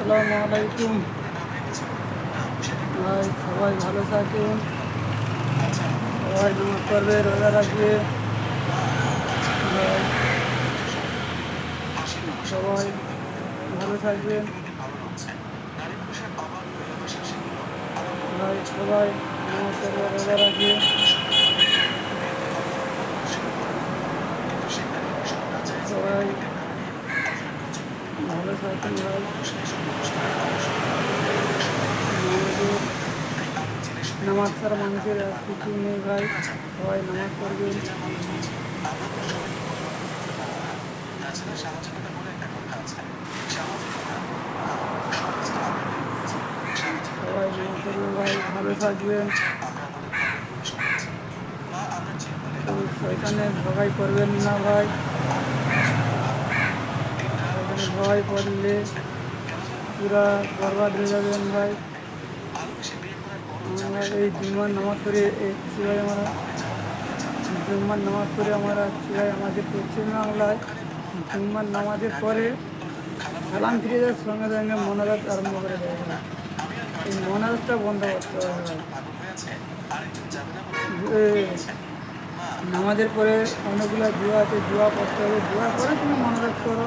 আসসালামু আলাইকুম। ভাই, সবাই ভালো থাকুন। সবাই নামাজ করবে রোজা রাখবে সবাই ভালো থাকবেন। ভাই, সবাই রোজা রাখবে সবাই ভালো থাকুন ভাই আমাদের নামাজ ছাড়া মানুষের আর কিছু নেই ভাই সবাই নামাজ পড়বেন সবাই নামাজ পড়বেন ভাই ভালো থাকবেন। সেখানে ভগাই করবেন না ভাই। ভগাই করলে পুরা বরবাদ হয়ে যাবেন ভাই আমরা এই জুম্মার নামাজ করে ভাই আমরা জুম্মার নামাজ করে আমরা ভাই আমাদের পশ্চিম বাংলায় জুম্মার নামাজের পরে সালাম ফিরে যাওয়ার সঙ্গে সঙ্গে মনোরাত আরম্ভ করে। এই মনোরাতটা বন্ধ করতে হবে নামাজের পরে অনেকগুলো দোয়া আছে, দোয়া করতে হবে। দোয়া করে তুমি মনোরাত করো।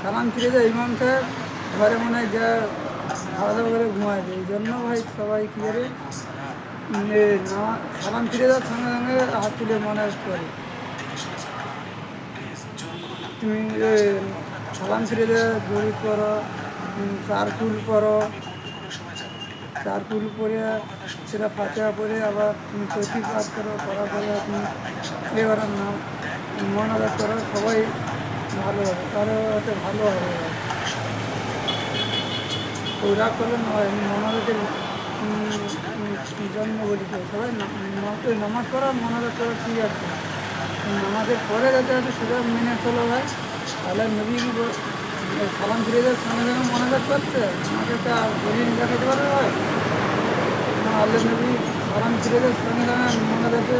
সালাম ফিরে যায় ইমাম সাহেব ঘরে মনে হয় যা দাওয়া করে ঘুমাবে এই জন্য ভাই সবাই কী করে? সালাম ফিরে যাওয়ার সঙ্গে সঙ্গে হাত তুলে মনে করে। তুমি সালাম ফিরে দেওয়া জরিপ করো চারকুল করো চারকুল পরে। সেটা ফাঁচা পরে আবার তুমি চৌকি কাজ করো করার পরে তুমি এবার নাম মনোরাত করো সবাই ভালো হবে তাহলে হয়তো ভালো হবে। ওই রাগ করলে নয় মনোরথের জন্ম বলিতে সবাই নামাজ পড়া মনোরথ করা ঠিক আছে। নামাজের পরে যাতে আছে সেটা মেনে চলো ভাই তাহলে নবী কি বল- সালাম ফিরে যাওয়ার সঙ্গে সঙ্গে মনোরথ করতে আমাকে একটা দলিল দেখাতে পারবে ভাই আল্লাহ নবী সালাম ফিরে যাওয়ার সঙ্গে সঙ্গে মনোরথে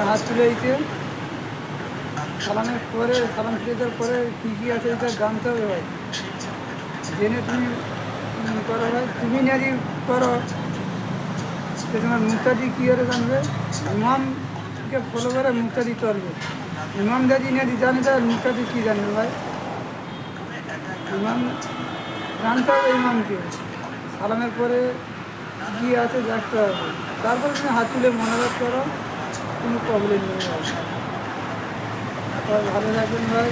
হাত তুলে দিতে সালামের পরে ফিরে যাওয়ার পরে কী কী আছে এটা জানতে হবে ভাই। জেনে তুমি করো ভাই। তুমি নাজি করো। তো তোমার মুক্তাদি কী করে জানবে? ইমামকে ফলো করে মুক্তাদি চলবে। ইমাম দাদি নাদি জানে তার মুক্তাদি কী জানবে ভাই? ইমাম জানতে হবে ইমামকে। সালামের পরে কী আছে দেখতে হবে। তারপরে তুমি হাত তুলে মনোরোধ করো। কোনো প্রবলেম নেই সবাই ভালো থাকবেন ভাই।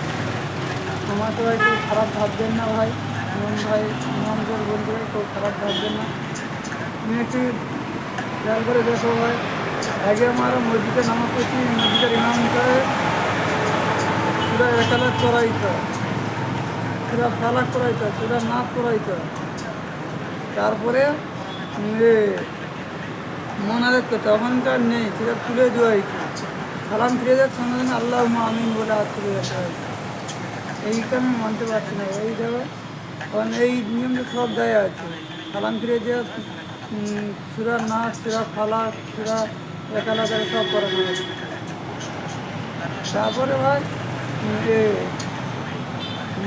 আমার তো ভাই কেউ খারাপ ভাববেন না ভাই। ইমাম ভাই ইমামদের বলতে ভাই কেউ খারাপ ভাববেন না। তুমি একটু খেয়াল করে দেখো ভাই। আগে আমার মসজিদে নামাজ পড়ছি মসজিদের ইমাম করে পুরো একালাত করাইতো পুরো ফালাক করাইতো পুরো নাচ করাইতো তারপরে করতে। ওখানকার নেই, সেটা তুলে দেওয়া হয়েছে। সালাম ফিরে যাওয়ার সঙ্গে সঙ্গে আল্লাহ আমিন বলে হাত তুলে যেতে এইটা আমি মানতে পারছি না, এই দেখো কারণ এই নিয়মটা সব দেয় আছে। সালাম ফিরে যাওয়া সুরা নাচ সুরা ফালা সুরা একালা করে সব করানো আছে তারপরে ভাই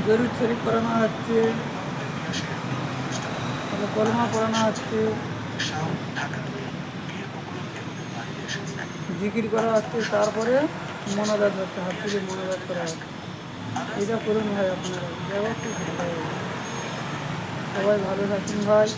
জরুর শরীফ করানো হচ্ছে কলমা পড়ানো হচ্ছে। জিকির করা হচ্ছে, তারপরে মনোজাত হচ্ছে, হাত থেকে মনোজাত করা হচ্ছে এটা করুন ভাই আপনারা। সবাই ভালো থাকুন ভাই